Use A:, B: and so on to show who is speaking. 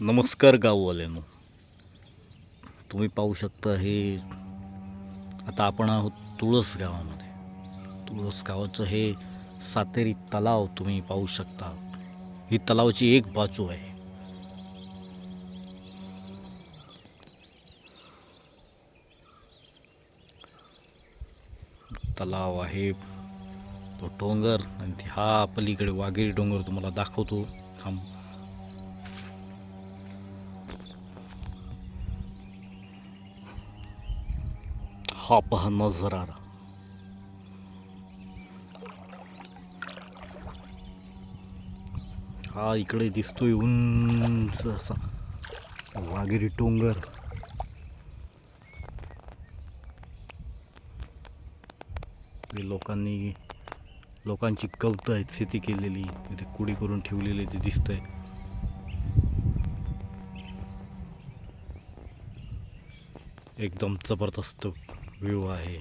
A: नमस्कार गाववाल्यानो. तुम्ही पाहू शकता हे आता आपण आहोत तुळस गावामध्ये. तुळस गावाचं हे सातेरी तलाव तुम्ही पाहू शकता. ही तलावाची एक बाजू आहे. तलाव आहे. तो डोंगर आणि हा पलीकडे वाघेरी डोंगर तुम्हाला दाखवतो. थांब. हा पहा नजारा हा इकडे दिसतोय उंच असा वाघेरी डोंगर. लोकांनी लोकांची कवतं आहेत शेती केलेली इथे कुडी करून ठेवलेली ते दिसतंय. एकदम जबरदस्त व्ह्यू आहे.